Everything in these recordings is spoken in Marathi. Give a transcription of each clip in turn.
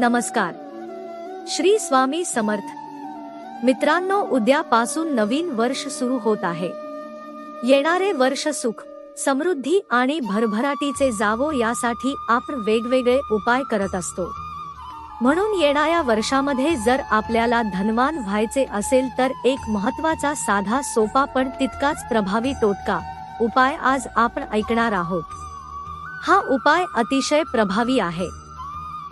नमस्कार. श्री स्वामी समर्थ. मित्रांनो उद्यापासून नवीन वर्ष सुरू होत आहे. येणारे वर्ष सुख समृद्धी आणि भरभराटीचे जावो यासाठी आपण वेगवेगळे उपाय करत असतो. म्हणून येणाऱ्या वर्षामध्ये जर आपल्याला धनवान व्हायचे असेल तर एक महत्त्वाचा साधा सोपा पण तितकाच प्रभावी टोटका उपाय आज आपण ऐकणार आहोत. हा उपाय अतिशय प्रभावी आहे.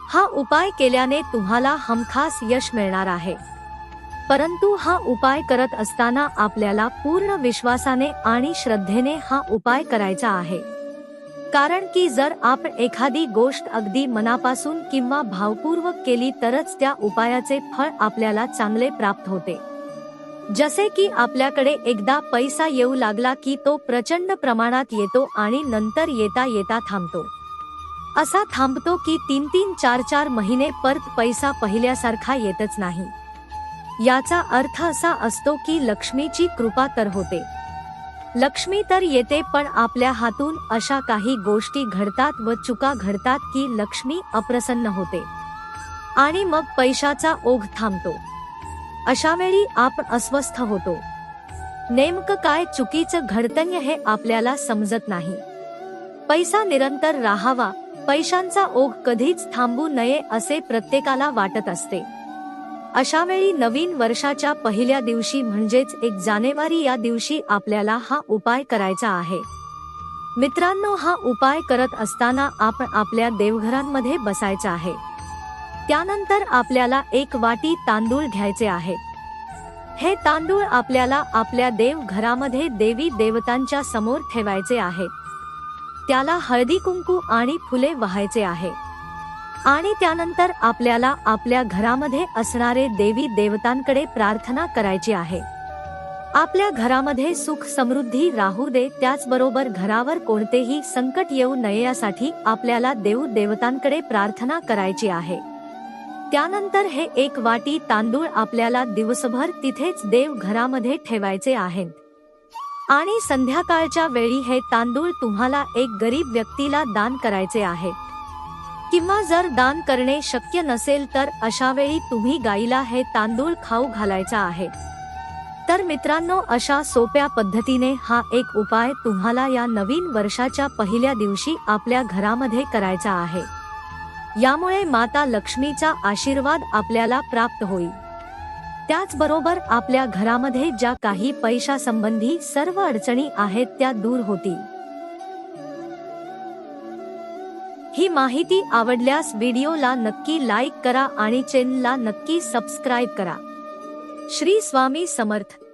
हा उपाय केल्याने तुम्हाला हमखास यश मिळणार आहे. परंतु हा उपाय करत असताना आपल्याला पूर्ण विश्वासाने आणि श्रद्धेने हा उपाय करायचा आहे. कारण की जर आपण एखादी गोष्ट अगदी मनापासून किंवा भावपूर्वक केली तरच त्या उपायाचे फळ आपल्याला चांगले प्राप्त होते. जसे की आपल्याकडे एकदा पैसा येऊ लागला की तो प्रचंड प्रमाणात येतो आणि नंतर येता येता थांबतो. असा थांबतो की तीन तीन चार चार महिने परत पैसा पहिल्यासारखा येतच नाही. याचा अर्थ असा असतो की लक्ष्मीची कृपा तर होते. लक्ष्मी तर येते पण आपल्या हातून अशा काही गोष्टी घडतात व चुका घडतात की लक्ष्मी अप्रसन्न होते. आणि मग पैशाचा ओघ थांबतो. अशा वेळी आपण अस्वस्थ होतो. नेमकं काय चुकीचं घडतन्य हे आपल्याला समजत नाही. पैसा निरंतर राहावा पैशांचा ओघ कधीच थांबू नये असे प्रत्येकाला वाटत असते. अशा वेळी नवीन वर्षाच्या पहिल्या दिवशी म्हणजेच एक जानेवारी या दिवशी आपल्याला हा उपाय करायचा आहे. मित्रांनो हा उपाय करत असताना आपण आपल्या देवघरांमध्ये बसायचं आहे. त्यानंतर आपल्याला एक वाटी तांदूळ घ्यायचे आहे. हे तांदूळ आपल्याला आपल्या देवघरामध्ये देवी देवतांच्या समोर ठेवायचे आहेत त्याला हळदी कुंकू आणि फुले व्हायचे आहे. आणि त्यानंतर आपल्याला आपल्या घरामध्ये असणारे देवी देवतांकडे प्रार्थना करायची आहे. आपल्या घरामध्ये सुख समृद्धी राहू दे त्याचबरोबर घरावर कोणतेही संकट येऊ नये यासाठी आपल्याला देव देवतांकडे प्रार्थना करायची आहे. त्यानंतर हे एक वाटी तांदूळ आपल्याला दिवसभर तिथेच देव घरामध्ये ठेवायचे आहेत. आणि संध्याकाळच्या वेळी हे तांदूळ तुम्हाला एक गरीब व्यक्तीला दान करायचे आहे. किंवा जर दान करणे शक्य नसेल तर अशा वेळी तुम्ही गाईला हे तांदूळ खाऊ घालायचा आहे. तर मित्रांनो अशा सोप्या पद्धतीने हा एक उपाय तुम्हाला या नवीन वर्षाच्या पहिल्या दिवशी आपल्या घरामध्ये करायचा आहे. यामुळे माता लक्ष्मीचा आशीर्वाद आपल्याला प्राप्त होईल. त्याचबरोबर आपल्या घरामध्ये ज्या काही पैशा संबंधी सर्व अडचणी आहेत त्या दूर होतील. ही माहिती आवडल्यास व्हिडिओला नक्की लाईक करा आणि चॅनलला नक्की सबस्क्राईब करा. श्री स्वामी समर्थ.